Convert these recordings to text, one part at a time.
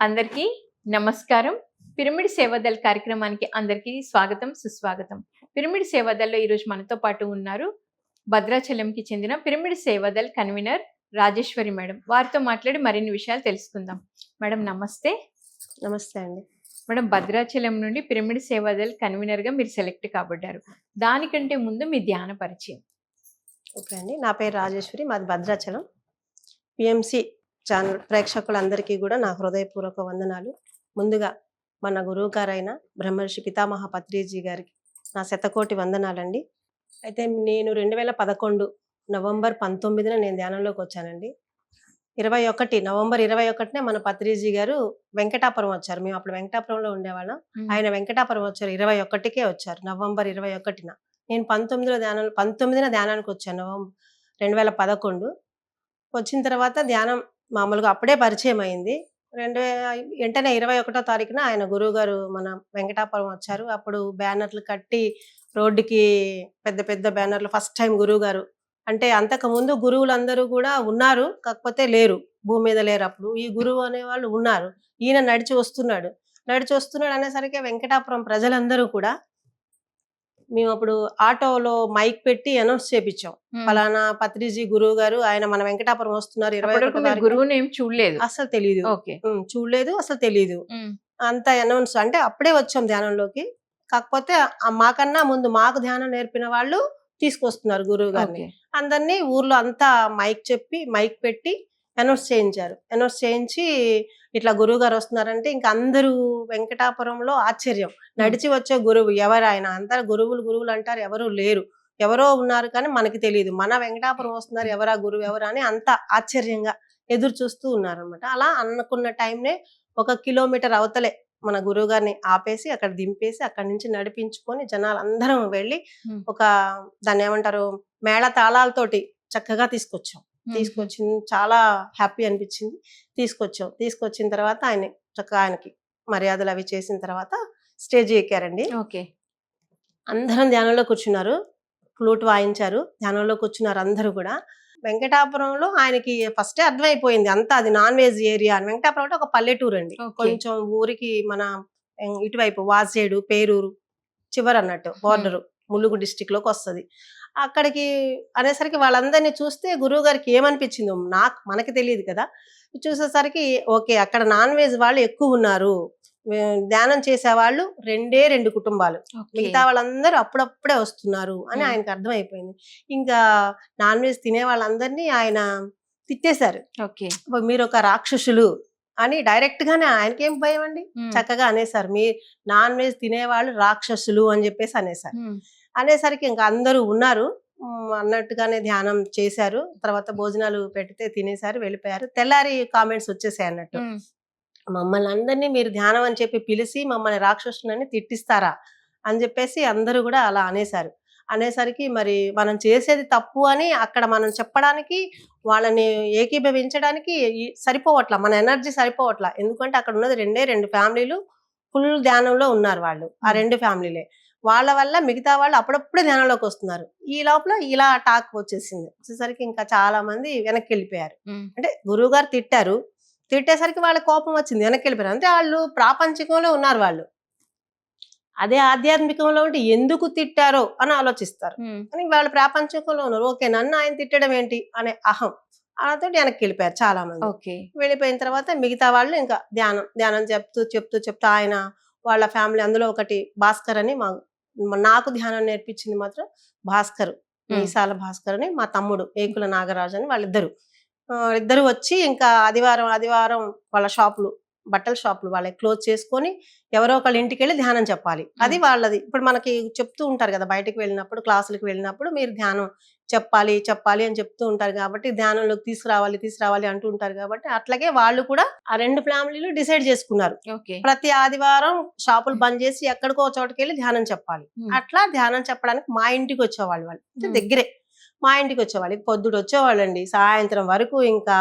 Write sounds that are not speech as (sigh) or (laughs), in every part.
అందరికీ నమస్కారం. పిరమిడ్ సేవాదల్ కార్యక్రమానికి అందరికీ స్వాగతం సుస్వాగతం. పిరమిడ్ సేవాదల్లో ఈరోజు మనతో పాటు ఉన్నారు భద్రాచలంకి చెందిన pyramid Sevadal convener Rajeshwari madam. వారితో మాట్లాడి మరిన్ని విషయాలు తెలుసుకుందాం. మేడం నమస్తే. నమస్తే అండి. మేడం భద్రాచలం నుండి పిరమిడ్ సేవాదల్ కన్వీనర్గా మీరు సెలెక్ట్ కాబడ్డారు. దానికంటే ముందు మీ ధ్యాన పరిచయం. ఓకే అండి. నా పేరు రాజేశ్వరి మాది భద్రాచలం. పిఎంసి ఛానల్ ప్రేక్షకులందరికీ కూడా నా హృదయపూర్వక వందనాలు. ముందుగా మన గురువు గారైన బ్రహ్మర్షి పితామహ పత్రిజీ గారికి నా శతకోటి వందనాలండి. అయితే నేను రెండు వేల పదకొండు నవంబర్ పంతొమ్మిదిన నేను ధ్యానంలోకి వచ్చానండి. ఇరవై ఒకటి నవంబర్ ఇరవై ఒకటినే మన పత్రిజీ గారు వెంకటాపురం వచ్చారు. మేము అప్పుడు వెంకటాపురంలో ఉండేవాళ్ళం. ఆయన వెంకటాపురం వచ్చారు ఇరవై ఒకటికే వచ్చారు నవంబర్ ఇరవై ఒకటిన. నేను పంతొమ్మిదిలో ధ్యానం పంతొమ్మిదిన ధ్యానానికి వచ్చాను నవంబర్ రెండు వేల పదకొండు. వచ్చిన తర్వాత ధ్యానం మామూలుగా అప్పుడే పరిచయం అయింది. రెండు వెంటనే ఇరవై ఒకటో తారీఖున ఆయన గురువుగారు మన వెంకటాపురం వచ్చారు. అప్పుడు బ్యానర్లు కట్టి రోడ్డుకి పెద్ద పెద్ద బ్యానర్లు ఫస్ట్ టైం గురువుగారు అంటే అంతకు ముందు గురువులందరూ కూడా ఉన్నారు కాకపోతే లేరు. భూమి మీద లేరు అప్పుడు. ఈ గురువు అనేవాళ్ళు ఉన్నారు. ఈయన నడిచి వస్తున్నాడు. నడిచి వస్తున్నాడు అనేసరికి వెంకటాపురం ప్రజలందరూ కూడా మేము అప్పుడు ఆటోలో మైక్ పెట్టి అనౌన్స్ చేపించాం ఫలానా పత్రిజీ గురువు గారు ఆయన మన వెంకటాపురం వస్తున్నారు ఇరవై. గురువుని ఏం చూడలేదు? అసలు తెలియదు చూడలేదు అసలు తెలియదు అంత అనౌన్స్ అంటే అప్పుడే వచ్చాం ధ్యానంలోకి. కాకపోతే మాకన్నా ముందు మాకు ధ్యానం నేర్పిన వాళ్ళు తీసుకొస్తున్నారు గురువు గారిని. అందరినీ ఊర్లో అంతా మైక్ చెప్పి మైక్ పెట్టి అనౌన్స్ చేయించారు. అనౌన్స్ చేయించి ఇట్లా గురువు గారు వస్తున్నారంటే ఇంకా అందరూ వెంకటాపురంలో ఆశ్చర్యం. నడిచి వచ్చే గురువు ఎవరు ఆయన అందరు గురువులు గురువులు అంటారు ఎవరు లేరు. ఎవరో ఉన్నారు కానీ మనకి తెలియదు. మన వెంకటాపురం వస్తున్నారు ఎవరా గురువు ఎవరు అని అంత ఆశ్చర్యంగా ఎదురు చూస్తూ ఉన్నారు అనమాట అలా అనుకున్న టైంనే ఒక కిలోమీటర్ అవతలే మన గురువు గారిని ఆపేసి అక్కడ దింపేసి అక్కడి నుంచి నడిపించుకొని జనాలు అందరం వెళ్ళి. ఒక దాన్ని ఏమంటారు మేళ తాళాలతోటి చక్కగా తీసుకొచ్చాం. తీసుకొచ్చి చాలా హ్యాపీ అనిపించింది. తీసుకొచ్చాం. తీసుకొచ్చిన తర్వాత ఆయన చక్కగా ఆయనకి మర్యాదలు అవి చేసిన తర్వాత స్టేజ్ ఎక్కారండి. ఓకే. అందరం ధ్యానంలో కూర్చున్నారు. ఫ్లూట్ వాయించారు. ధ్యానంలో కూర్చున్నారు అందరూ కూడా. వెంకటాపురంలో ఆయనకి ఫస్టే అర్థమైపోయింది అంతా. అది నాన్ వెజ్ ఏరియా అని. వెంకటాపురం అంటే ఒక పల్లెటూరు అండి. కొంచెం ఊరికి మన ఇటువైపు వాసేడు పేరూరు చివర అన్నట్టు బార్డర్ ములుగు డిస్టిక్లోకి వస్తుంది. అక్కడికి అనేసరికి వాళ్ళందరినీ చూస్తే గురువు గారికి ఏమనిపించిందో నాకు మనకి తెలియదు కదా. చూసేసరికి ఓకే అక్కడ నాన్ వెజ్ వాళ్ళు ఎక్కువ ఉన్నారు. ధ్యానం చేసే వాళ్ళు రెండే రెండు కుటుంబాలు. మిగతా వాళ్ళందరూ అప్పుడప్పుడే వస్తున్నారు అని. ఆయనకు అర్థమైపోయింది. ఇంకా నాన్ వెజ్ తినే వాళ్ళందరినీ ఆయన తిట్టేశారు. ఓకే. "అబ్బా, మీరు ఒక రాక్షసులు అని డైరెక్ట్ గానే ఆయనకేం భయం అండి. చక్కగా అనేసారు మీ నాన్ వెజ్ తినేవాళ్ళు రాక్షసులు అని చెప్పేసి అనేసారు. అనేసరికి ఇంకా అందరూ ఉన్నారు. అన్నట్టుగానే ధ్యానం చేశారు. తర్వాత భోజనాలు పెడితే తినేశారు వెళ్ళిపోయారు. తెల్లారి కామెంట్స్ వచ్చేసాయి అన్నట్టు. మమ్మల్ని అందరినీ మీరు ధ్యానం అని చెప్పి పిలిచి మమ్మల్ని రాక్షసులని తిట్టిస్తారా అని చెప్పేసి అందరూ కూడా అలా అనేశారు. అనేసరికి మరి మనం చేసేది తప్పు అని అక్కడ మనం చెప్పడానికి వాళ్ళని ఏకీభవించడానికి సరిపోవట్లా మన ఎనర్జీ సరిపోవట్లా. ఎందుకంటే అక్కడ ఉన్నది రెండే రెండు ఫ్యామిలీలు ఫుల్ ధ్యానంలో ఉన్నారు వాళ్ళు. ఆ. రెండు ఫ్యామిలీలే. వాళ్ళ వల్ల మిగతా వాళ్ళు అప్పుడప్పుడే ధ్యానంలోకి వస్తున్నారు. ఈ లోపల ఇలా టాక్ వచ్చేసింది. వచ్చేసరికి ఇంకా చాలా మంది వెనక్కి వెళ్ళిపోయారు. అంటే గురువు గారు తిట్టారు. తిట్టేసరికి వాళ్ళ కోపం వచ్చింది. వెనక్కి వెళ్ళిపోయారు. అంటే వాళ్ళు ప్రాపంచికంలో ఉన్నారు వాళ్ళు. అదే ఆధ్యాత్మికంలో ఉంటే ఎందుకు తిట్టారో అని ఆలోచిస్తారు. కానీ వాళ్ళు ప్రాపంచికంలో ఉన్నారు. ఓకే నన్ను ఆయన తిట్టడం ఏంటి అనే అహం. అతో వెనక్కి వెళ్ళిపోయారు చాలా మంది. ఓకే. వెళ్ళిపోయిన తర్వాత మిగతా వాళ్ళు ఇంకా ధ్యానం ధ్యానం చెప్తూ చెప్తూ చెప్తూ ఆయన వాళ్ళ ఫ్యామిలీ అందులో ఒకటి భాస్కర్ అని మా నాకు ధ్యానం నేర్పించింది మాత్రం భాస్కర్. మీసాల భాస్కర్ అని మా తమ్ముడు ఏకుల నాగరాజు అని వాళ్ళిద్దరు ఇద్దరు వచ్చి ఇంకా ఆదివారం ఆదివారం వాళ్ళ షాపులు బట్టల షాపులు వాళ్ళకి క్లోజ్ చేసుకొని ఎవరో ఒకళ్ళ ఇంటికి వెళ్ళి ధ్యానం చెప్పాలి. అది వాళ్ళది. ఇప్పుడు మనకి చెప్తూ ఉంటారు కదా బయటికి వెళ్ళినప్పుడు క్లాసులకు వెళ్ళినప్పుడు మీరు ధ్యానం చెప్పాలి చెప్పాలి అని చెప్తూ ఉంటారు కాబట్టి ధ్యానంలోకి తీసుకురావాలి తీసుకురావాలి అంటూ ఉంటారు కాబట్టి అట్లాగే వాళ్ళు కూడా ఆ రెండు ఫ్యామిలీలు డిసైడ్ చేసుకున్నారు. ప్రతి ఆదివారం షాపులు బంద్ చేసి ఎక్కడికో చోటకి వెళ్ళి ధ్యానం చెప్పాలి. అట్లా ధ్యానం చెప్పడానికి మా ఇంటికి వచ్చేవాళ్ళు వాళ్ళు. దగ్గరే. మా ఇంటికి వచ్చేవాళ్ళు. పొద్దుడు వచ్చేవాళ్ళండి సాయంత్రం వరకు ఇంకా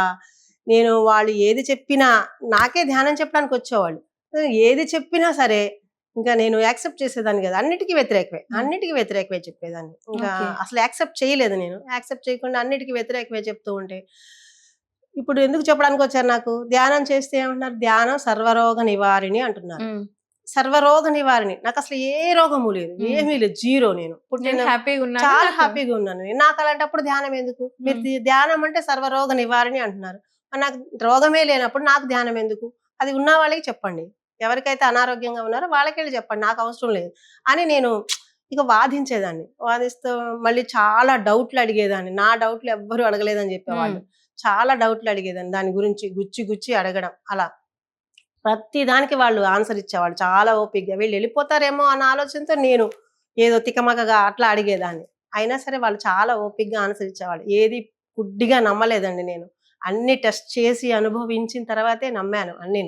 నేను వాళ్ళు ఏది చెప్పినా నాకే ధ్యానం చెప్పడానికి వచ్చేవాళ్ళు. ఏది చెప్పినా సరే ఇంకా నేను యాక్సెప్ట్ చేసేదాన్ని కదా అన్నిటికీ వ్యతిరేకమే. అన్నిటికీ వ్యతిరేకమే చెప్పేదాన్ని. ఇంకా. అసలు యాక్సెప్ట్ చేయలేదు నేను. యాక్సెప్ట్ చేయకుండా అన్నిటికీ వ్యతిరేకమే చెప్తూ ఉంటే ఇప్పుడు ఎందుకు చెప్పడానికి వచ్చారు నాకు? ధ్యానం చేస్తే ఏమంటున్నారు? ధ్యానం సర్వరోగ నివారిణి అంటున్నారు. సర్వరోగ నివారిణి. నాకు అసలు ఏ రోగము లేదు. ఏమీ లేదు జీరో నేను. నేను హ్యాపీగా ఉన్నాను చాలా హ్యాపీగా ఉన్నాను. నేను. నాకు అలాంటప్పుడు ధ్యానం ఎందుకు? మీరు ధ్యానం అంటే సర్వరోగ నివారణి అంటున్నారు. నాకు రోగమే లేనప్పుడు నాకు ధ్యానం ఎందుకు? అది ఉన్న వాళ్ళకి చెప్పండి. ఎవరికైతే అనారోగ్యంగా ఉన్నారో వాళ్ళకి వెళ్ళి చెప్పండి. నాకు అవసరం లేదు అని నేను ఇక వాదించేదాన్ని. వాదిస్తూ మళ్ళీ చాలా డౌట్లు అడిగేదాన్ని. నా డౌట్లు ఎవ్వరూ అడగలేదని చెప్పేవాళ్ళు. చాలా డౌట్లు అడిగేదాన్ని. దాని గురించి గుచ్చి గుచ్చి అడగడం అలా. ప్రతి దానికి వాళ్ళు ఆన్సర్ ఇచ్చేవాళ్ళు. చాలా ఓపికగా వీళ్ళు వెళ్ళిపోతారేమో అన్న ఆలోచనతో నేను ఏదో తికమకగా అట్లా అడిగేదాన్ని. అయినా సరే వాళ్ళు చాలా ఓపికగా ఆన్సర్ ఇచ్చేవాళ్ళు. ఏది గుడ్డిగా నమ్మలేదండి నేను. అన్ని టెస్ట్ చేసి అనుభవించిన తర్వాతే నమ్మాను అన్ని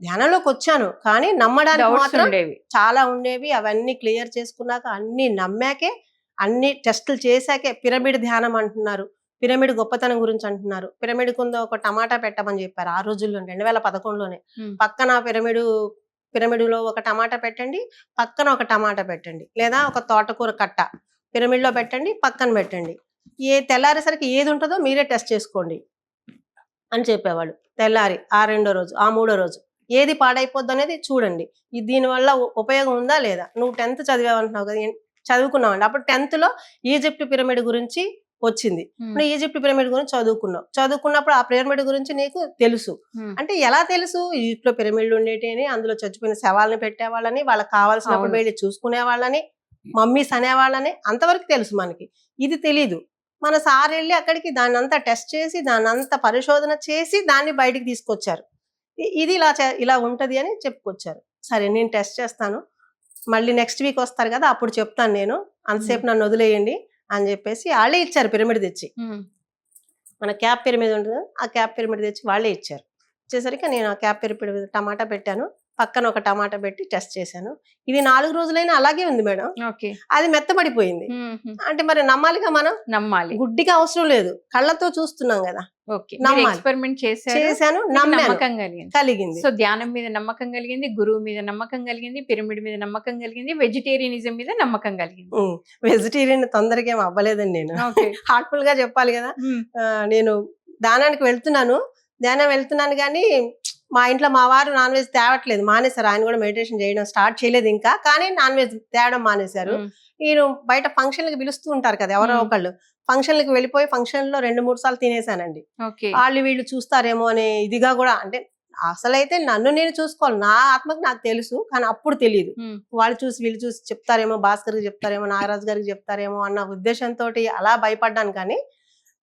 ధ్యానంలోకి వచ్చాను కానీ నమ్మడానికి మాత్రం చాలా ఉండేవి. అవన్నీ క్లియర్ చేసుకున్నాక అన్ని నమ్మాకే అన్ని టెస్టులు చేశాకే పిరమిడ్ ధ్యానం అంటున్నారు. పిరమిడ్ గొప్పతనం గురించి అంటున్నారు. పిరమిడ్ కింద ఒక టమాటా పెట్టమని చెప్పారు ఆ రోజుల్లో రెండు వేల పదకొండులోనే. పక్కన పిరమిడ్ పిరమిడ్లో ఒక టమాటా పెట్టండి పక్కన ఒక టమాటా పెట్టండి లేదా ఒక తోటకూర కట్ట పిరమిడ్లో పెట్టండి పక్కన పెట్టండి. ఏ తెల్లారేసరికి ఏది ఉంటుందో మీరే టెస్ట్ చేసుకోండి. అని చెప్పేవాళ్ళు. తెల్లారి ఆ రెండో రోజు ఆ మూడో రోజు. ఏది పాడైపోద్ది అనేది చూడండి. ఇది దీనివల్ల ఉపయోగం ఉందా లేదా? నువ్వు టెన్త్ చదివావంటున్నావు కదా ఏం- చదువుకున్నావండి. అప్పుడు టెన్త్లో ఈజిప్ట్ పిరమిడ్ గురించి వచ్చింది. నువ్వు ఈజిప్ట్ పిరమిడ్ గురించి చదువుకున్నావు. చదువుకున్నప్పుడు ఆ పిరమిడ్ గురించి నీకు తెలుసు. అంటే ఎలా తెలుసు? ఈజిప్ట్లో పిరమిడ్లు ఉండేటి అని అందులో చచ్చిపోయిన శవాలను పెట్టేవాళ్ళని వాళ్ళకి కావాల్సినప్పుడు. వెళ్ళి చూసుకునే వాళ్ళని మమ్మీస్ అనేవాళ్ళని అంతవరకు తెలుసు మనకి. ఇది తెలీదు. మన సార్ వెళ్ళి అక్కడికి దాన్ని అంతా టెస్ట్ చేసి దాన్ని అంతా పరిశోధన చేసి దాన్ని బయటికి తీసుకొచ్చారు. ఇది ఇలా ఇలా ఉంటది అని చెప్పుకొచ్చారు. సరే నేను టెస్ట్ చేస్తాను. మళ్ళీ నెక్స్ట్ వీక్ వస్తారు కదా అప్పుడు చెప్తాను నేను. అంతసేపు నన్ను వదిలేయండి అని చెప్పేసి వాళ్ళే ఇచ్చారు పిరమిడ్ తెచ్చి. మన క్యాప్ పిరమిడ్ ఉంటుంది ఆ క్యాప్ పిరమిడ్ తెచ్చి వాళ్ళే ఇచ్చారు. వచ్చేసరికి నేను ఆ క్యాప్ పిరమిడ్ టమాటా పెట్టాను. పక్కన ఒక టమాటా పెట్టి టెస్ట్ చేశాను. ఇది నాలుగు రోజులైనా అలాగే ఉంది మేడం. ఓకే. అది మెత్తబడిపోయింది. అంటే మరి నమ్మాలిగా మనం? నమ్మాలి. గుడ్డిగా అవసరం లేదు. కళ్ళతో చూస్తున్నాం కదా. ఎక్స్పెరిమెంట్ చేశాను నమ్మకం కలిగింది. సో ధ్యానం మీద నమ్మకం కలిగింది గురువు మీద నమ్మకం కలిగింది పిరమిడ్ మీద నమ్మకం కలిగింది వెజిటేరియనిజం మీద నమ్మకం కలిగింది. వెజిటేరియన్ తొందరగా ఏం అవ్వలేదండి నేను. హార్ట్ఫుల్ (laughs) గా చెప్పాలి కదా. నేను దానానికి వెళ్తున్నాను. ధ్యానం వెళ్తున్నాను కానీ మా ఇంట్లో మా వారు నాన్ వెజ్ తేవట్లేదు మానేశారు. ఆయన కూడా మెడిటేషన్ చేయడం స్టార్ట్ చేయలేదు ఇంకా. కానీ నాన్ వెజ్ తేవడం మానేశారు. నేను బయట ఫంక్షన్లకు పిలుస్తూ ఉంటారు కదా ఎవరో. ఒకళ్ళు. ఫంక్షన్లకు వెళ్ళిపోయి ఫంక్షన్లో రెండు మూడు సార్లు తినేసానండి వాళ్ళు వీళ్ళు చూస్తారేమో అనే ఇదిగా కూడా అంటే అసలైతే నన్ను నేను చూసుకోవాలి. నా ఆత్మకు నాకు తెలుసు కానీ అప్పుడు తెలియదు. వాళ్ళు చూసి వీళ్ళు చూసి చెప్తారేమో భాస్కర్కి చెప్తారేమో నాగరాజు గారికి చెప్తారేమో అన్న ఉద్దేశంతో అలా భయపడ్డాను కానీ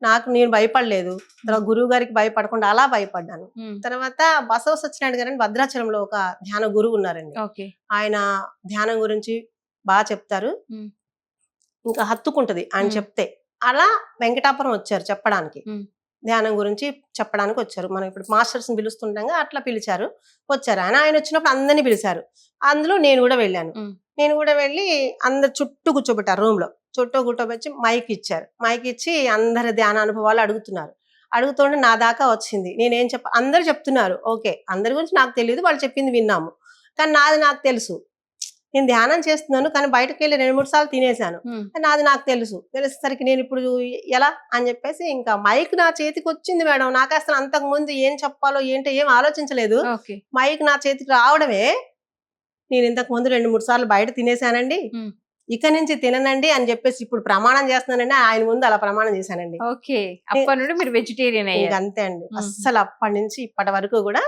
నాకు నేను భయపడలేదు. తర్వాత గురువు గారికి భయపడకుండా అలా భయపడ్డాను. తర్వాత బసవ సత్యనారాయణ గారు అని భద్రాచలంలో ఒక ధ్యాన గురువు ఉన్నారండి. ఓకే. ఆయన ధ్యానం గురించి బాగా చెప్తారు. ఇంకా హత్తుకుంటది ఆయన. చెప్తే. అలా వెంకటాపురం వచ్చారు చెప్పడానికి. ధ్యానం గురించి చెప్పడానికి వచ్చారు. మనం ఇప్పుడు మాస్టర్స్ని పిలుస్తుండగా అట్లా పిలిచారు. వచ్చారు. ఆయన ఆయన వచ్చినప్పుడు అందరినీ పిలిచారు. అందులో నేను కూడా వెళ్ళాను. నేను కూడా వెళ్ళి అందరు చుట్టూ కూర్చోబెట్టారు రూమ్ చుట్టూ కూర్చోబెట్టి మైక్ ఇచ్చారు. మైక్ ఇచ్చి అందరి ధ్యాన అనుభవాలు అడుగుతున్నారు. అడుగుతుంటే నా దాకా వచ్చింది. నేనేం చెప్ప అందరు చెప్తున్నారు. ఓకే అందరి గురించి నాకు తెలియదు వాళ్ళు చెప్పింది విన్నాము. కానీ నాది నాకు తెలుసు. నేను ధ్యానం చేస్తున్నాను కానీ బయటకు వెళ్ళి రెండు మూడు సార్లు తినేశాను. నాది నాకు తెలుసు. తెలిసేసరికి నేను ఇప్పుడు ఎలా అని చెప్పేసి ఇంకా మైక్ నా చేతికి వచ్చింది మేడం. నాకు అసలు అంతకు ముందు ఏం చెప్పాలో ఏంటో ఏం ఆలోచించలేదు. మైక్ నా చేతికి రావడమే నేను ఇంతకు ముందు రెండు మూడు సార్లు బయట తినేశానండి. ఇక నుంచి తిననండి అని చెప్పేసి ఇప్పుడు ప్రమాణం చేస్తున్నానండి. ఆయన ముందు అలా ప్రమాణం చేశానండి. ఓకే. అప్పటి నుండి మీరు వెజిటేరియన్ అయ్యారు. అంతే అండి. అస్సలు అప్పటి నుంచి ఇప్పటి వరకు కూడా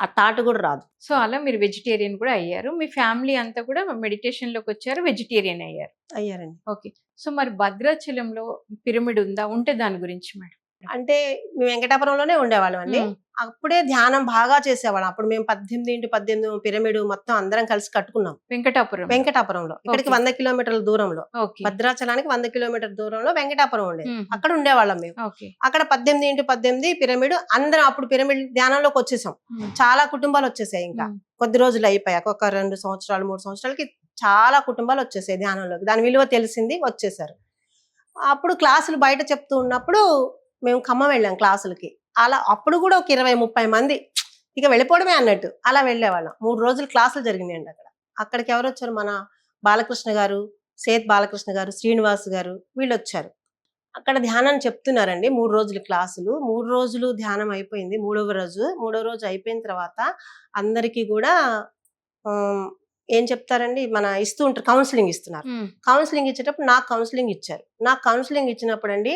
ఆ తాటు కూడా రాదు. సో అలా మీరు వెజిటేరియన్ కూడా అయ్యారు. మీ ఫ్యామిలీ అంతా కూడా మెడిటేషన్లోకి వచ్చారు వెజిటేరియన్ అయ్యారు. అయ్యారండి. ఓకే. సో మరి భద్రాచలంలో పిరమిడ్ ఉందా? ఉంటే దాని గురించి మేడం అంటే మేము వెంకటాపురంలోనే ఉండేవాళ్ళం అండి. అప్పుడే ధ్యానం బాగా చేసేవాళ్ళం. అప్పుడు మేము పద్దెనిమిది ఇంటి పద్దెనిమిది పిరమిడ్ మొత్తం అందరం కలిసి కట్టుకున్నాం. వెంకటాపురం. వెంకటాపురంలో. ఇక్కడికి. వంద కిలోమీటర్ల దూరంలో. భద్రాచలానికి వంద కిలోమీటర్ దూరంలో వెంకటాపురం ఉండేది. అక్కడ ఉండేవాళ్ళం మేము. అక్కడ పద్దెనిమిది ఇంటి పద్దెనిమిది పిరమిడ్ అందరం అప్పుడు పిరమిడ్ ధ్యానంలోకి వచ్చేసాం. చాలా కుటుంబాలు వచ్చేసాయి ఇంకా. కొద్ది రోజులు అయిపోయాక ఒక రెండు సంవత్సరాలు మూడు సంవత్సరాలకి చాలా కుటుంబాలు వచ్చేసాయి ధ్యానంలోకి. దాని విలువ తెలిసింది వచ్చేసారు. అప్పుడు క్లాసులు బయట చెప్తూ ఉన్నప్పుడు మేము ఖమ్మం వెళ్ళాం క్లాసులకి. అలా అప్పుడు కూడా ఒక ఇరవై ముప్పై మంది ఇక వెళ్ళిపోవడమే అన్నట్టు. అలా వెళ్ళేవాళ్ళం. మూడు రోజులు క్లాసులు జరిగినాయండి అక్కడ. అక్కడికి ఎవరు వచ్చారు? మన బాలకృష్ణ గారు సేత్ బాలకృష్ణ గారు శ్రీనివాస్ గారు వీళ్ళు వచ్చారు. అక్కడ ధ్యానం చెప్తున్నారండి. మూడు రోజులు క్లాసులు. మూడు రోజులు ధ్యానం అయిపోయింది. మూడవ రోజు. మూడవ రోజు అయిపోయిన తర్వాత అందరికీ కూడా ఏం చెప్తారండి? మన ఇస్తూ ఉంటారు. కౌన్సిలింగ్ ఇస్తున్నారు. కౌన్సిలింగ్ ఇచ్చేటప్పుడు నాకు కౌన్సిలింగ్ ఇచ్చారు. నాకు కౌన్సిలింగ్ ఇచ్చినప్పుడు అండి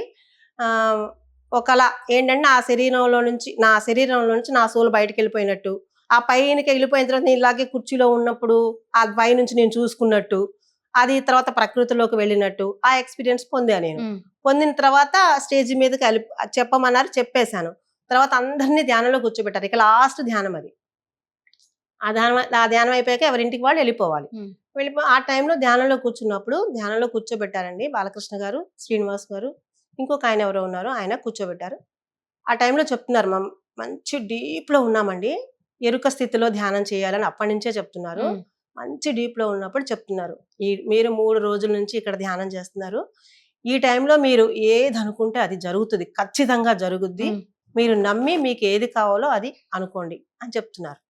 ఒకలా ఏంటంటే ఆ శరీరంలో నుంచి నా శరీరంలో నుంచి నా సోలు బయటకు వెళ్ళిపోయినట్టు ఆ పైనకి వెళ్ళిపోయిన తర్వాత నేను ఇలాగే కుర్చీలో ఉన్నప్పుడు ఆ పై నుంచి నేను చూసుకున్నట్టు అది తర్వాత ప్రకృతిలోకి వెళ్ళినట్టు ఆ ఎక్స్పీరియన్స్ పొందాను నేను. పొందిన తర్వాత స్టేజ్ మీదకి వెళ్ళి చెప్పమన్నారు చెప్పేశాను. తర్వాత అందరినీ ధ్యానంలో కూర్చోబెట్టారు. ఇక లాస్ట్ ధ్యానం అది. ఆ ధ్యానం ఆ ధ్యానం అయిపోయాక ఎవరింటికి వాళ్ళు వెళ్ళిపోవాలి. వెళ్ళిపో ఆ టైంలో ధ్యానంలో కూర్చున్నప్పుడు ధ్యానంలో కూర్చోబెట్టారండి బాలకృష్ణ గారు శ్రీనివాస్ గారు ఇంకొక ఆయన ఎవరో ఉన్నారు ఆయన కూర్చోబెట్టారు. ఆ టైంలో చెప్తున్నారు "మమ్, మంచి డీప్లో ఉన్నామండి. ఎరుక స్థితిలో ధ్యానం చేయాలని అప్పటి నుంచే చెప్తున్నారు. మంచి డీప్లో ఉన్నప్పుడు చెప్తున్నారు. ఈ మీరు మూడు రోజుల నుంచి ఇక్కడ ధ్యానం చేస్తున్నారు. ఈ టైంలో మీరు ఏది అనుకుంటే అది జరుగుతుంది. ఖచ్చితంగా జరుగుద్ది. మీరు నమ్మి మీకు ఏది కావాలో అది అనుకోండి అని చెప్తున్నారు.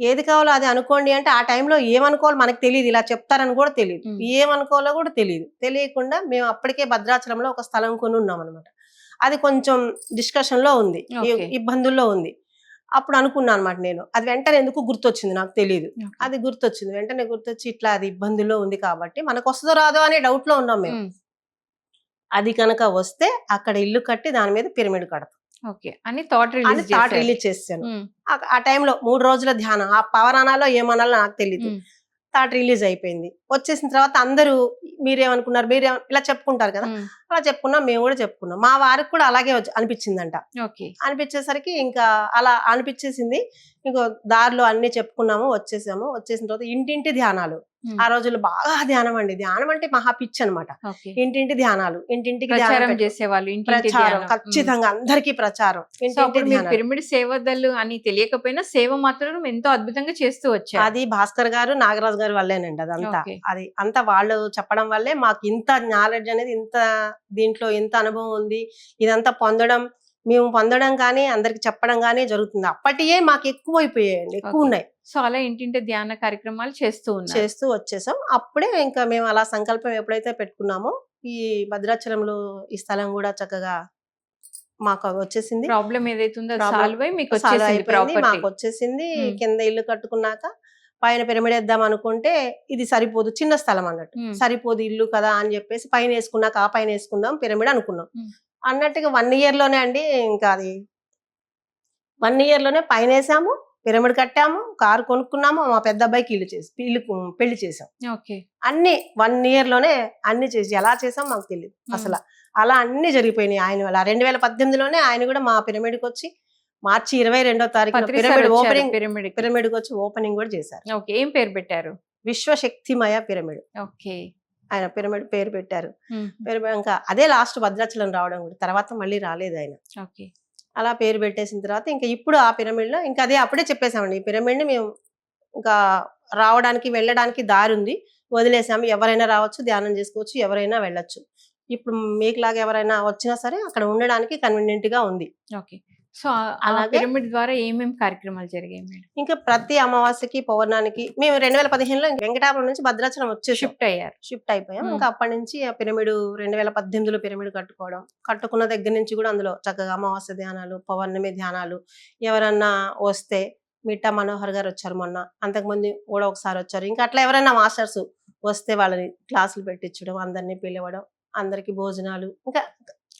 ఏది కావాలో అది అనుకోండి అంటే ఆ టైంలో ఏమనుకోవాలో మనకు తెలియదు. ఇలా చెప్తారని కూడా తెలియదు. ఏమనుకోవాలో కూడా తెలియదు. తెలియకుండా మేము అప్పటికే భద్రాచలంలో ఒక స్థలం కొని ఉన్నాం అనమాట అది కొంచెం డిస్కషన్లో ఉంది. ఇబ్బందుల్లో ఉంది. అప్పుడు అనుకున్నాను అనమాట నేను. అది వెంటనే ఎందుకు గుర్తొచ్చింది నాకు తెలియదు. అది గుర్తొచ్చింది. వెంటనే గుర్తొచ్చి ఇట్లా అది ఇబ్బందుల్లో ఉంది కాబట్టి మనకు వస్తుందో రాదో అనే డౌట్లో ఉన్నాం మేము. అది కనుక వస్తే అక్కడ ఇల్లు కట్టి దాని మీద పిరమిడ్ కడతాం. ఓకే. అని థాట్ అని రిలీజ్ థాట్ రిలీజ్ చేశాను. ఆ- టైంలో మూడు రోజుల ధ్యానం ఆ పవర్ అనాలో ఏమనాలో నాకు తెలియదు థాట్ రిలీజ్ అయిపోయింది. వచ్చేసిన తర్వాత అందరూ మీరేమనుకున్నారు? మీరే ఇలా చెప్పుకుంటారు కదా? అలా చెప్పుకున్నాం మేము కూడా చెప్పుకున్నాం. మా వారికి కూడా అలాగే అనిపించిందంట. అనిపించేసరికి ఇంకా అలా అనిపించేసింది. ఇంకో దారిలో అన్ని చెప్పుకున్నాము వచ్చేసాము. వచ్చేసిన తర్వాత ఇంటింటి ధ్యానాలు. ఆ రోజుల్లో బాగా ధ్యానం అండి. ధ్యానం అంటే మహా పిచ్చి అనమాట ఇంటింటి ధ్యానాలు. ఇంటింటికి ధ్యానం చేసేవాళ్ళు ప్రచారం. ఖచ్చితంగా అందరికీ ప్రచారం. పిరమిడ్ సేవదలు అని తెలియకపోయినా సేవ మాత్రం ఎంతో అద్భుతంగా చేస్తూ వచ్చారు. అది భాస్కర్ గారు నాగరాజు గారు వల్లేనండి అదంతా. అది అంతా వాళ్ళు చెప్పడం వల్లే మాకు ఇంత నాలెడ్జ్ అనేది ఇంత దీంట్లో ఇంత అనుభవం ఉంది. ఇదంతా పొందడం మేము పొందడం కానీ అందరికి చెప్పడం కానీ జరుగుతుంది. అప్పటియే మాకు ఎక్కువ అయిపోయాయండి ఎక్కువ. ఉన్నాయి సో అలా ఇంటింటి ధ్యాన కార్యక్రమాలు చేస్తూ చేస్తూ వచ్చేసాం. అప్పుడే ఇంకా మేము అలా సంకల్పం ఎప్పుడైతే పెట్టుకున్నామో ఈ భద్రాచలంలో ఈ స్థలం కూడా చక్కగా మాకు వచ్చేసింది. ప్రాబ్లం ఏదైతుందో సాల్వ్ అయి మీకు మాకు వచ్చేసింది. కింద ఇల్లు కట్టుకున్నాక పైన పిరమిడ్ వేద్దాం అనుకుంటే ఇది సరిపోదు చిన్న స్థలం అన్నట్టు. సరిపోదు ఇల్లు కదా అని చెప్పేసి పైన వేసుకున్నాక ఆ పైన వేసుకుందాం పిరమిడ్ అనుకున్నాం. అన్నట్టుగా వన్ ఇయర్లోనే అండి ఇంకా అది. వన్ ఇయర్లోనే పైన వేసాము పిరమిడ్ కట్టాము కారు కొనుక్కున్నాము మా పెద్ద అబ్బాయికి ఇల్లు చేసి ఇల్లు కు- పెళ్ళి చేసాం. అన్ని వన్ ఇయర్లోనే అన్ని చేసి ఎలా చేసాం మాకు తెలియదు అసలు. అలా అన్ని జరిగిపోయినాయి ఆయన వల్ల. రెండు వేల పద్దెనిమిదిలోనే ఆయన కూడా మా పిరమిడ్కి వచ్చి మార్చి ఇరవై రెండో పిరమిడ్ వచ్చారు ఓపెనింగ్ పిరమిడ్ పిరమిడ్కి వచ్చి ఓపెనింగ్ కూడా చేశారు. ఓకే ఏం పేరు పెట్టారు? విశ్వశక్తిమయ పిరమిడ్. ఓకే. ఆయన పిరమిడ్ పేరు పెట్టారు. పేరు ఇంకా అదే లాస్ట్ భద్రాచలం రావడం కూడా తర్వాత మళ్ళీ రాలేదు ఆయన. ఓకే. అలా పేరు పెట్టేసిన తర్వాత ఇంకా ఇప్పుడు ఆ పిరమిడ్లో ఇంకా అదే అప్పుడే చెప్పేసామండి ఈ పిరమిడ్ని మేము ఇంకా రావడానికి వెళ్ళడానికి దారి ఉంది. వదిలేసాము ఎవరైనా రావచ్చు ధ్యానం చేసుకోవచ్చు ఎవరైనా వెళ్ళొచ్చు. ఇప్పుడు మీకులాగా ఎవరైనా వచ్చినా సరే అక్కడ ఉండడానికి కన్వీనియంట్గా ఉంది. ఓకే. సో ఆ అలాగే- పిరమిడ్ ద్వారా ఏమేం కార్యక్రమాలు జరిగాయి మేడం? ఇంకా ప్రతి అమావాస్యకి పౌర్ణానికి మేము రెండు వేల పదిహేనులో వెంకటాపురం నుంచి భద్రాచలం వచ్చేసాం. షిఫ్ట్ అయ్యారు. షిఫ్ట్ అయిపోయాం. ఇంకా అప్పటి నుంచి ఆ పిరమిడ్ రెండు వేల పద్దెనిమిదిలో పిరమిడ్ కట్టుకోవడం కట్టుకున్న దగ్గర నుంచి కూడా అందులో చక్కగా అమావాస్య ధ్యానాలు పౌర్ణమి ధ్యానాలు ఎవరన్నా వస్తే మిట్టా మనోహర్ గారు వచ్చారు మొన్న. అంతకుముందు కూడా ఒకసారి వచ్చారు. ఇంకా అట్లా ఎవరైనా మాస్టర్స్ వస్తే వాళ్ళని క్లాసులు పెట్టించడం అందరినీ పిలవడం అందరికి భోజనాలు ఇంకా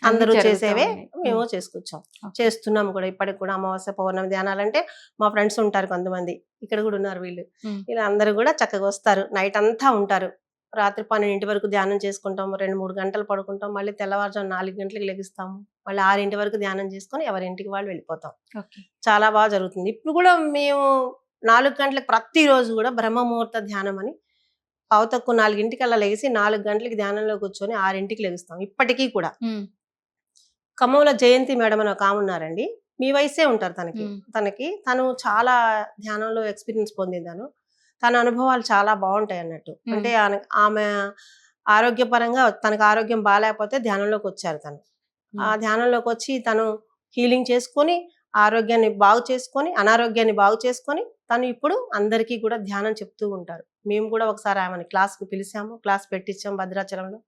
అందరూ చేసేవే. మేము చేసుకొచ్చాం. చేస్తున్నాం కూడా ఇప్పటికి కూడా అమావాస్య పౌర్ణమి ధ్యానాలంటే మా ఫ్రెండ్స్ ఉంటారు కొంతమంది. ఇక్కడ కూడా ఉన్నారు వీళ్ళు. ఇలా అందరూ కూడా చక్కగా వస్తారు. నైట్ అంతా ఉంటారు. రాత్రి పన్నెండింటి వరకు ధ్యానం చేసుకుంటాం రెండు మూడు గంటలు పడుకుంటాం మళ్ళీ తెల్లవారుజాము నాలుగు గంటలకు లెగిస్తాము. మళ్ళీ ఆరింటి వరకు ధ్యానం చేసుకొని ఎవరింటికి వాళ్ళు వెళ్ళిపోతాం. చాలా బాగా జరుగుతుంది. ఇప్పుడు కూడా మేము నాలుగు గంటలకు ప్రతిరోజు కూడా బ్రహ్మముహూర్త ధ్యానం అని పావు తక్కువ నాలుగింటికల్లా లెగిసి నాలుగు గంటలకి ధ్యానంలో కూర్చొని ఆరింటికి లెగుస్తాం. ఇప్పటికీ కూడా. ఖమ్మంలో జయంతి మేడం అని ఒక ఆమె ఉన్నారండి. మీ వయసే ఉంటారు తనకి. తనకి తను చాలా ధ్యానంలో ఎక్స్పీరియన్స్ పొందిందాను. తన అనుభవాలు చాలా బాగుంటాయి అన్నట్టు. అంటే ఆమె ఆరోగ్యపరంగా తనకు ఆరోగ్యం బాగాలేకపోతే ధ్యానంలోకి వచ్చారు తను. ఆ ధ్యానంలోకి వచ్చి తను హీలింగ్ చేసుకొని ఆరోగ్యాన్ని బాగు చేసుకొని అనారోగ్యాన్ని బాగు చేసుకొని తను ఇప్పుడు అందరికీ కూడా ధ్యానం చెప్తూ ఉంటారు. మేము కూడా ఒకసారి ఆమెను క్లాస్కి పిలిచాము. క్లాస్ పెట్టించాం భద్రాచలంలో.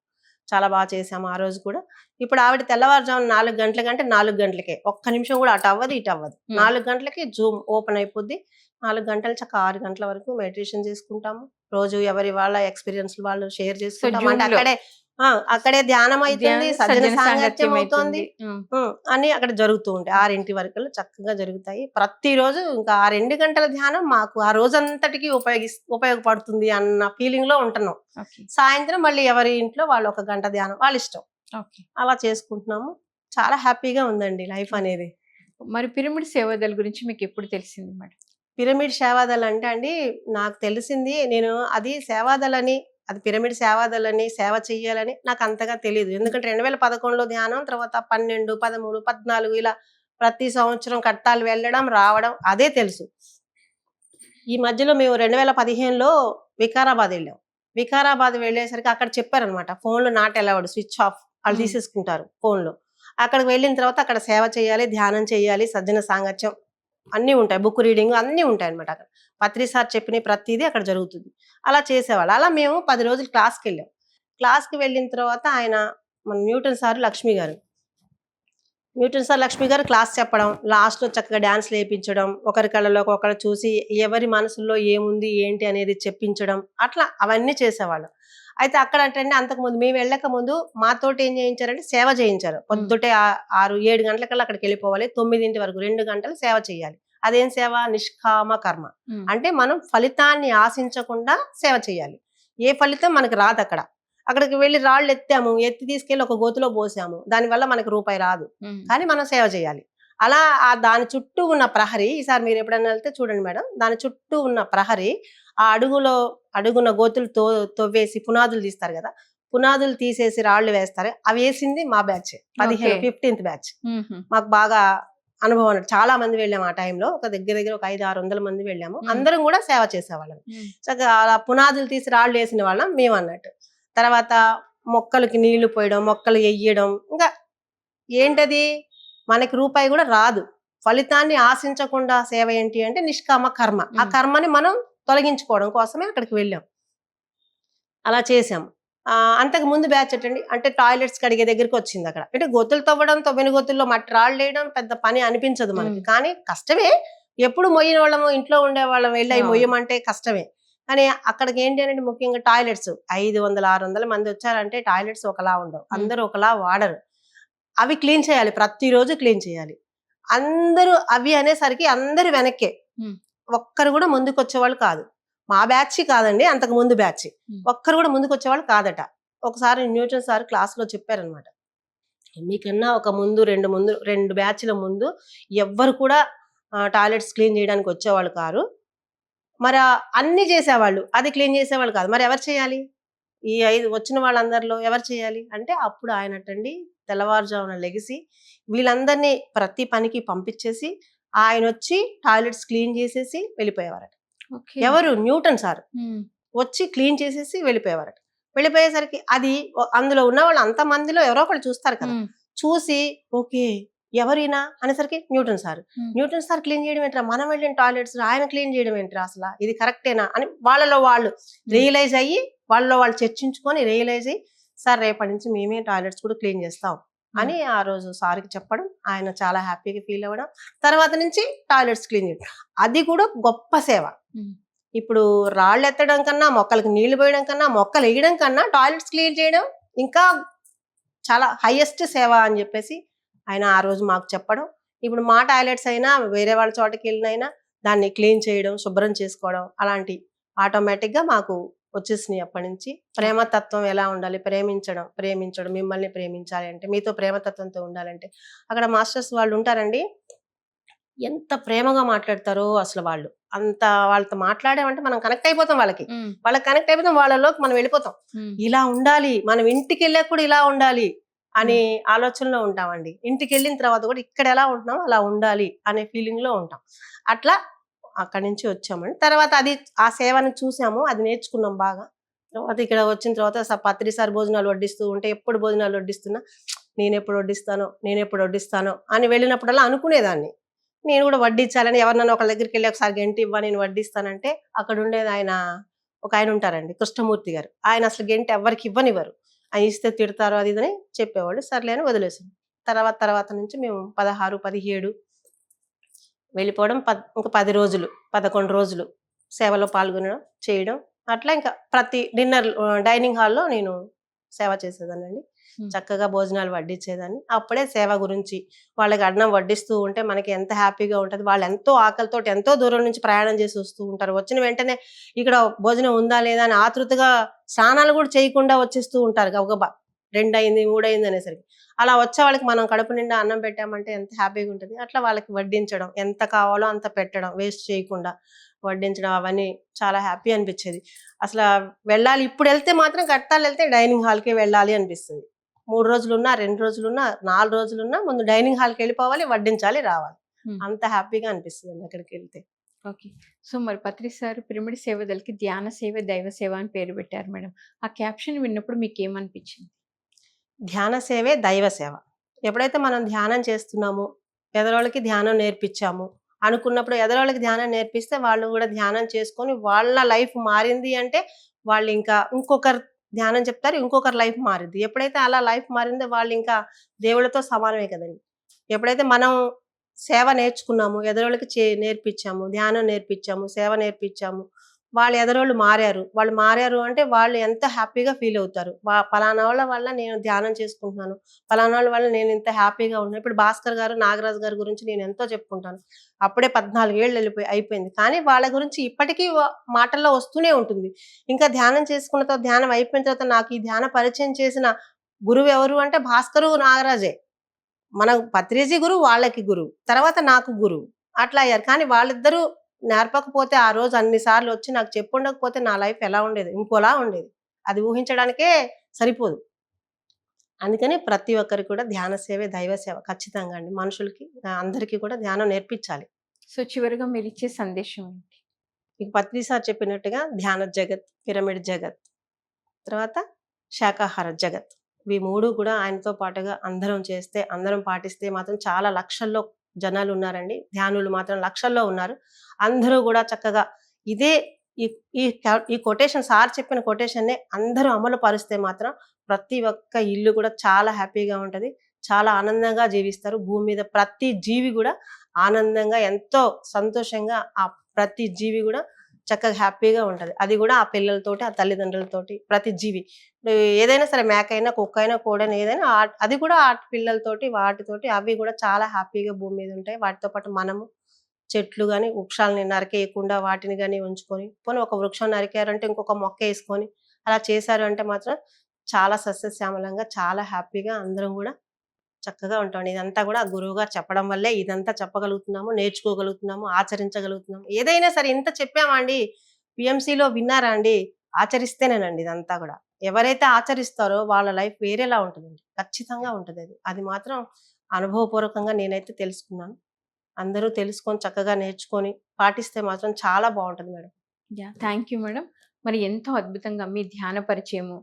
చాలా బాగా చేసాము ఆ రోజు కూడా. ఇప్పుడు ఆవిడ తెల్లవారుజామున నాలుగు గంటల కంటే నాలుగు గంటలకే. ఒక్క నిమిషం కూడా అటు అవ్వదు ఇటు అవ్వదు. నాలుగు గంటలకి జూమ్ ఓపెన్ అయిపోద్ది. నాలుగు గంటల చక్క ఆరు గంటల వరకు మెడిటేషన్ చేసుకుంటాము. రోజు ఎవరి వాళ్ళ ఎక్స్పీరియన్స్ వాళ్ళు షేర్ చేసుకుంటాం అంటే. అక్కడే అక్కడే ధ్యానం అవుతుంది సజ్జన సాంగత్యం అవుతుంది. అన్ని అక్కడ జరుగుతూ ఉంటాయి. ఆరింటి వరకు చక్కగా జరుగుతాయి. ప్రతిరోజు ఇంకా ఆ రెండు గంటల ధ్యానం మాకు ఆ రోజంతటికి ఉపయోగి ఉపయోగపడుతుంది అన్న ఫీలింగ్లో ఉంటున్నాం సాయంత్రం మళ్ళీ ఎవరి ఇంట్లో వాళ్ళు ఒక గంట ధ్యానం వాళ్ళ ఇష్టం. అలా చేసుకుంటున్నాము. చాలా హ్యాపీగా ఉందండి లైఫ్ అనేది. మరి పిరమిడ్ సేవదల గురించి మీకు ఎప్పుడు తెలిసింది మేడం? పిరమిడ్ సేవాదల్ అంటే అండి నాకు తెలిసింది నేను అది సేవాదలని అది పిరమిడ్ సేవాదలని సేవ చెయ్యాలని నాకు అంతగా తెలియదు ఎందుకంటే రెండు వేల పదకొండులో ధ్యానం తర్వాత పన్నెండు పదమూడు పద్నాలుగు ఇలా ప్రతి సంవత్సరం కట్టాలు వెళ్ళడం రావడం అదే తెలుసు. ఈ మధ్యలో మేము రెండు వేల పదిహేనులో వికారాబాద్ వెళ్ళాం. వికారాబాద్ వెళ్ళేసరికి అక్కడ చెప్పారనమాట ఫోన్లు నాట్ అలౌడ్ స్విచ్ ఆఫ్ వాళ్ళు. తీసేసుకుంటారు ఫోన్లో. అక్కడికి వెళ్ళిన తర్వాత అక్కడ సేవ చేయాలి ధ్యానం చేయాలి సజ్జన సాంగత్యం అన్నీ ఉంటాయి. బుక్ రీడింగ్ అన్నీ ఉంటాయి అనమాట అక్కడ. పత్రి సార్ చెప్పిన ప్రతిదీ అక్కడ జరుగుతుంది. అలా చేసేవాళ్ళు. అలా మేము పది రోజులు క్లాస్కి వెళ్ళాం. క్లాస్కి వెళ్ళిన తర్వాత ఆయన మన న్యూటన్ సార్ లక్ష్మి గారు. న్యూటన్ సార్ లక్ష్మి గారు క్లాస్ చెప్పడం లాస్ట్లో చక్కగా డ్యాన్స్ లేపించడం ఒకరి కళ్ళలో ఒకరు చూసి ఎవరి మనసులో ఏముంది ఏంటి అనేది చెప్పించడం అట్లా అవన్నీ చేసేవాళ్ళం. అయితే అక్కడ అంటే అంతకు ముందు మేము వెళ్ళక ముందు మాతోటి ఏం చేయించారంటే సేవ చేయించారు. పొద్దుటే ఆరు ఏడు గంటలకల్లా అక్కడికి వెళ్ళిపోవాలి. తొమ్మిదింటి వరకు రెండు గంటలు సేవ చేయాలి. అదేం సేవ? నిష్కామ కర్మ. అంటే మనం ఫలితాన్ని ఆశించకుండా సేవ చేయాలి. ఏ ఫలితం మనకి రాదు అక్కడ. అక్కడికి వెళ్ళి రాళ్ళు ఎత్తాము ఎత్తి తీసుకెళ్ళి ఒక గోతులో పోసాము. దానివల్ల మనకి రూపాయి రాదు. కానీ మనం సేవ చేయాలి. అలా ఆ దాని చుట్టూ ఉన్న ప్రహరీ ఈసారి మీరు ఎప్పుడైనా వెళ్తే చూడండి మేడం దాని చుట్టూ ఉన్న ప్రహరీ ఆ అడుగులో అడుగున గోతులు తో తవ్వేసి పునాదులు తీస్తారు కదా పునాదులు తీసేసి రాళ్ళు వేస్తారు అవి వేసింది మా బ్యాచ్ పదిహేను. Fifteenth batch. మాకు బాగా అనుభవం చాలా మంది వెళ్ళాము ఆ టైంలో ఒక దగ్గర దగ్గర ఒక ఐదు ఆరు వందల మంది వెళ్ళాము. అందరం కూడా సేవ చేసేవాళ్ళం. చక్కగా అలా పునాదులు తీసి రాళ్ళు వేసిన వాళ్ళం మేము అన్నట్టు తర్వాత మొక్కలకి నీళ్ళు పోయడం మొక్కలు ఎయ్యడం ఇంకా ఏంటది మనకి రూపాయి కూడా రాదు. ఫలితాన్ని ఆశించకుండా సేవ ఏంటి అంటే నిష్కామ కర్మ. ఆ. కర్మని మనం తొలగించుకోవడం కోసమే అక్కడికి వెళ్ళాం. అలా చేసాం ఆ, అంతకు ముందు బ్యాచ్ ఏంటండి అంటే టాయిలెట్స్ కడిగే దగ్గరికి వచ్చింది అక్కడ. అంటే గొత్తులు తవ్వడం తవ్విన గొత్తుల్లో మట్టి రాళ్ళు వేయడం పెద్ద పని అనిపించదు మనకి. కానీ కష్టమే. ఎప్పుడు మొయ్యిన వాళ్ళము ఇంట్లో ఉండే వాళ్ళం వెళ్ళి. మొయ్యమంటే కష్టమే. కానీ అక్కడికి ఏంటి అంటే ముఖ్యంగా టాయిలెట్స్. ఐదు వందల ఆరు వందల మంది వచ్చారంటే టాయిలెట్స్ ఒకలా ఉండవు. అందరూ ఒకలా వాడరు. అవి క్లీన్ చేయాలి. ప్రతిరోజు క్లీన్ చేయాలి. అందరూ అవి అనేసరికి అందరూ వెనక్కే. ఒక్కరు కూడా ముందుకు వచ్చేవాళ్ళు కాదు. మా బ్యాచ్ కాదండి అంతకు ముందు బ్యాచ్. ఒక్కరు కూడా ముందుకు వచ్చేవాళ్ళు కాదట. ఒకసారి న్యూటన్ సార్ క్లాస్లో చెప్పారనమాట మీకన్నా ఒక ముందు రెండు ముందు రెండు బ్యాచ్ల ముందు ఎవ్వరు కూడా టాయిలెట్స్ క్లీన్ చేయడానికి వచ్చేవాళ్ళు కారు. మరి అన్ని చేసేవాళ్ళు. అది క్లీన్ చేసేవాళ్ళు కాదు. మరి ఎవరు చేయాలి? ఈ ఐదు వచ్చిన వాళ్ళందరిలో ఎవరు చేయాలి? అంటే అప్పుడు ఆయనటండి తెల్లవారుజామున లెగిసి వీళ్ళందరినీ ప్రతి పనికి పంపించేసి ఆయన వచ్చి టాయిలెట్స్ క్లీన్ చేసేసి వెళ్ళిపోయేవారట. ఎవరు? Newton sir. వచ్చి క్లీన్ చేసేసి వెళ్ళిపోయేవారట. వెళ్ళిపోయేసరికి అది అందులో ఉన్న వాళ్ళు అంత మందిలో ఎవరో ఒకళ్ళు చూస్తారు కదా. చూసి ఓకే ఎవరైనా? అనేసరికి Newton sir. Newton sir clean చేయడం ఏంట్రా? మనం వెళ్ళిన టాయిలెట్స్ ఆయన క్లీన్ చేయడం ఏంట్రా అసలు? ఇది కరెక్టేనా? అని వాళ్ళలో వాళ్ళు రియలైజ్ అయ్యి వాళ్ళలో వాళ్ళు చర్చించుకొని రియలైజ్ అయ్యి సార్ రేపటి నుంచి మేమే టాయిలెట్స్ కూడా క్లీన్ చేస్తాం అని ఆ రోజు సార్కి చెప్పడం ఆయన చాలా హ్యాపీగా ఫీల్ అవ్వడం. తర్వాత నుంచి టాయిలెట్స్ క్లీన్ చేయడం. అది కూడా గొప్ప సేవ. ఇప్పుడు రాళ్ళు ఎత్తడం కన్నా మొక్కలకు నీళ్ళు పోయడం కన్నా మొక్కలు వేయడం కన్నా టాయిలెట్స్ క్లీన్ చేయడం ఇంకా చాలా హైయెస్ట్ సేవ అని చెప్పేసి ఆయన ఆ రోజు మాకు చెప్పడం. ఇప్పుడు మా టాయిలెట్స్ అయినా వేరే వాళ్ళ చోటకి వెళ్ళినైనా దాన్ని క్లీన్ చేయడం శుభ్రం చేసుకోవడం అలాంటి ఆటోమేటిక్గా మాకు వచ్చేసినాయి అప్పటి నుంచి. ప్రేమతత్వం ఎలా ఉండాలి? ప్రేమించడం ప్రేమించడం మిమ్మల్ని ప్రేమించాలి అంటే మీతో ప్రేమతత్వంతో ఉండాలంటే. అక్కడ మాస్టర్స్ వాళ్ళు ఉంటారండి. ఎంత ప్రేమగా మాట్లాడతారో అసలు వాళ్ళు. అంత వాళ్ళతో మాట్లాడామంటే మనం కనెక్ట్ అయిపోతాం వాళ్ళకి. వాళ్ళకి కనెక్ట్ అయిపోతాం వాళ్ళలోకి మనం వెళ్ళిపోతాం. ఇలా ఉండాలి మనం ఇంటికి వెళ్ళాక కూడా ఇలా ఉండాలి అనే ఆలోచనలో ఉంటామండి. ఇంటికి వెళ్ళిన తర్వాత కూడా ఇక్కడ ఎలా ఉంటున్నామో అలా ఉండాలి అనే ఫీలింగ్లో ఉంటాం. అట్లా అక్కడి నుంచి వచ్చామండి. తర్వాత అది ఆ సేవను చూసాము. అది నేర్చుకున్నాం బాగా. తర్వాత ఇక్కడ వచ్చిన తర్వాత పత్రిసారి భోజనాలు వడ్డిస్తూ ఉంటే ఎప్పుడు భోజనాలు వడ్డిస్తున్నా? నేను ఎప్పుడు వడ్డిస్తానో? నేను ఎప్పుడు వడ్డిస్తానో? అని వెళ్ళినప్పుడల్లా అనుకునేదాన్ని. నేను కూడా వడ్డించాలని ఎవరినైనా ఒకళ్ళ దగ్గరికి వెళ్ళి ఒకసారి గంటి ఇవ్వ నేను వడ్డిస్తానంటే అక్కడ ఉండేది ఆయన ఒక ఆయన ఉంటారండి కృష్ణమూర్తి గారు. ఆయన అసలు గంట ఎవరికి ఇవ్వనివ్వరు. ఆయన ఇస్తే తిడతారు అది ఇదని చెప్పేవాళ్ళు. సర్లే అని వదిలేసాను తర్వాత తర్వాత నుంచి మేము పదహారు పదిహేడు వెళ్ళిపోవడం పద్ ఇంకా పది రోజులు పదకొండు రోజులు సేవలో పాల్గొనడం చేయడం అట్లా ఇంకా ప్రతి డిన్నర్ డైనింగ్ హాల్లో నేను సేవ చేసేదానండి. చక్కగా భోజనాలు వడ్డించేదాన్ని అప్పుడే సేవ గురించి వాళ్ళకి అన్నం వడ్డిస్తూ ఉంటే మనకి ఎంత హ్యాపీగా ఉంటుంది వాళ్ళు ఎంతో ఆకలితో ఎంతో దూరం నుంచి ప్రయాణం చేసి వస్తూ ఉంటారు. వచ్చిన వెంటనే ఇక్కడ భోజనం ఉందా లేదా అని ఆతృతగా స్నానాలు కూడా చేయకుండా వచ్చేస్తూ ఉంటారు. అయింది మూడు అయింది అనేసరికి. అలా వచ్చే వాళ్ళకి మనం కడుపు నిండా అన్నం పెట్టామంటే ఎంత హ్యాపీగా ఉంటుంది. అట్లా వాళ్ళకి వడ్డించడం ఎంత కావాలో అంత పెట్టడం వేస్ట్ చేయకుండా వడ్డించడం అవన్నీ చాలా హ్యాపీ అనిపించేది. అసలు వెళ్ళాలి ఇప్పుడు వెళ్తే మాత్రం కట్టాలి వెళ్తే డైనింగ్ హాల్కి వెళ్ళాలి అనిపిస్తుంది. మూడు రోజులున్నా రెండు రోజులున్నా నాలుగు రోజులున్నా ముందు డైనింగ్ హాల్కి వెళ్ళిపోవాలి వడ్డించాలి రావాలి. అంత హ్యాపీగా అనిపిస్తుంది అండి అక్కడికి వెళ్తే. ఓకే. సో మరి పత్రి సార్ పిరమిడ్ సేవదలకి ధ్యాన సేవ దైవ సేవ అని పేరు పెట్టారు మేడం. ఆ క్యాప్షన్ విన్నప్పుడు మీకు ఏమనిపించింది? ధ్యాన సేవే దైవ సేవ. ఎప్పుడైతే మనం ధ్యానం చేస్తున్నామో ఎదరోళ్ళకి ధ్యానం నేర్పించాము అనుకున్నప్పుడు ఎదరోళ్ళకి ధ్యానం నేర్పిస్తే వాళ్ళు కూడా ధ్యానం చేసుకొని వాళ్ళ లైఫ్ మారింది అంటే వాళ్ళు ఇంకా ఇంకొకరు ధ్యానం చెప్తారు ఇంకొకరి లైఫ్ మారింది. ఎప్పుడైతే అలా లైఫ్ మారిందో వాళ్ళు ఇంకా దేవుళ్ళతో సమానమే కదండి. ఎప్పుడైతే మనం సేవ నేర్చుకున్నాము ఎదరోళ్ళకి చే నేర్పించాము ధ్యానం నేర్పించాము సేవ నేర్పించాము వాళ్ళు ఎదరోళ్ళు మారారు. వాళ్ళు మారారు అంటే వాళ్ళు ఎంత హ్యాపీగా ఫీల్ అవుతారు. వా- పలానా వాళ్ళ వల్ల నేను ధ్యానం చేసుకుంటున్నాను. పలానా వాళ్ళ వల్ల నేను ఇంత హ్యాపీగా ఉన్నాను. ఇప్పుడు భాస్కర్ గారు నాగరాజు గారి గురించి నేను ఎంతో చెప్పుకుంటాను. అప్పుడే పద్నాలుగు ఏళ్ళు వెళ్ళిపోయి అయిపోయింది. కానీ వాళ్ళ గురించి ఇప్పటికీ మాటల్లో వస్తూనే ఉంటుంది. ఇంకా ధ్యానం చేసుకున్న తర్వాత ధ్యానం అయిపోయిన తర్వాత నాకు ఈ ధ్యాన పరిచయం చేసిన గురువు ఎవరు అంటే భాస్కరు నాగరాజే. మన పత్రిజీ గురువు వాళ్ళకి గురువు. తర్వాత నాకు గురువు. అట్లా అయ్యారు. కానీ వాళ్ళిద్దరూ నేర్పకపోతే ఆ రోజు అన్ని సార్లు వచ్చి నాకు చెప్పుండకపోతే నా లైఫ్ ఎలా ఉండేది? ఇంకోలా ఉండేది. అది ఊహించడానికే సరిపోదు. అందుకని ప్రతి ఒక్కరికి కూడా ధ్యాన సేవే దైవ సేవ ఖచ్చితంగా అండి. మనుషులకి అందరికీ కూడా ధ్యానం నేర్పించాలి. సో చివరిగా మీరు ఇచ్చే సందేశం ఏంటి? ఇక పత్రి సార్ చెప్పినట్టుగా ధ్యాన జగత్ పిరమిడ్ జగత్ తర్వాత శాకాహార జగత్. ఇవి మూడు కూడా ఆయనతో పాటుగా అందరం చేస్తే అందరం పాటిస్తే మాత్రం చాలా లక్షల్లో జనాలు ఉన్నారండి ధ్యానులు మాత్రం లక్షల్లో ఉన్నారు. అందరూ కూడా చక్కగా ఇదే ఈ ఈ కొటేషన్ సార్ చెప్పిన కొటేషన్నే అందరూ అమలు పరిస్తే మాత్రం ప్రతి ఒక్క ఇల్లు కూడా చాలా హ్యాపీగా ఉంటుంది. చాలా ఆనందంగా జీవిస్తారు. భూమి మీద ప్రతి జీవి కూడా ఆనందంగా ఎంతో సంతోషంగా ఆ ప్రతి జీవి కూడా చక్కగా హ్యాపీగా ఉంటది. అది కూడా ఆ పిల్లలతోటి ఆ తల్లిదండ్రులతోటి ప్రతి జీవి. ఏదైనా సరే మేక అయినా కుక్క అయినా కోడైనా ఏదైనా అది కూడా ఆ పిల్లలతోటి వాటితోటి అవి కూడా చాలా హ్యాపీగా భూమి మీద ఉంటాయి. వాటితో పాటు మనము చెట్లు కానీ వృక్షాలని నరికేయకుండా వాటిని కానీ ఉంచుకొని పోనీ ఒక వృక్షం నరికారంటే ఇంకొక మొక్క వేసుకొని అలా చేశారు అంటే మాత్రం చాలా సస్యశ్యామలంగా చాలా హ్యాపీగా అందరం కూడా చక్కగా ఉంటాం. ఇదంతా కూడా గురువు గారు చెప్పడం వల్లే ఇదంతా చెప్పగలుగుతున్నాము నేర్చుకోగలుగుతున్నాము ఆచరించగలుగుతున్నాము. ఏదైనా సరే ఇంత చెప్పామండి పిఎంసిలో విన్నారా అండి? ఆచరిస్తేనేనండి ఇదంతా కూడా. ఎవరైతే ఆచరిస్తారో వాళ్ళ లైఫ్ వేరేలా ఉంటుందండి. ఖచ్చితంగా ఉంటుంది అది. అది మాత్రం అనుభవపూర్వకంగా నేనైతే తెలుసుకున్నాను. అందరూ తెలుసుకొని చక్కగా నేర్చుకొని పాటిస్తే మాత్రం చాలా బాగుంటుంది madam. Yeah thank you madam. మరి ఎంతో అద్భుతంగా మీ ధ్యాన పరిచయము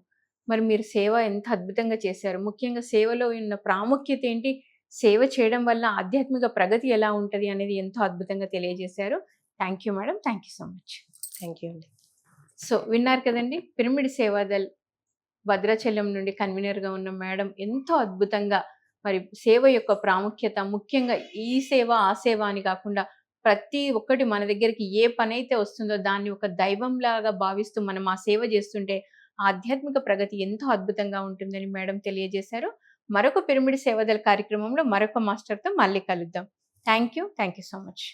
మరి మీరు సేవ ఎంత అద్భుతంగా చేశారు. ముఖ్యంగా సేవలో ఉన్న ప్రాముఖ్యత ఏంటి? సేవ చేయడం వల్ల ఆధ్యాత్మిక ప్రగతి ఎలా ఉంటుంది అనేది ఎంతో అద్భుతంగా తెలియజేశారు. Thank you madam. Thank you so much. Thank you అండి. సో విన్నారు కదండి పిరమిడ్ సేవాదల్ భద్రాచలం నుండి కన్వీనర్గా ఉన్న మేడం ఎంతో అద్భుతంగా మరి సేవ యొక్క ప్రాముఖ్యత ముఖ్యంగా ఈ సేవ ఆ సేవ అని కాకుండా ప్రతి ఒక్కటి మన దగ్గరికి ఏ పని అయితే వస్తుందో దాన్ని ఒక దైవంలాగా భావిస్తూ మనం ఆ సేవ చేస్తుంటే ఆధ్యాత్మిక ప్రగతి ఎంతో అద్భుతంగా ఉంటుందని మేడం తెలియజేశారు. మరొక పిరమిడ్ సేవదల కార్యక్రమంలో మరొక మాస్టర్తో మళ్ళీ కలుద్దాం. Thank you thank you so much.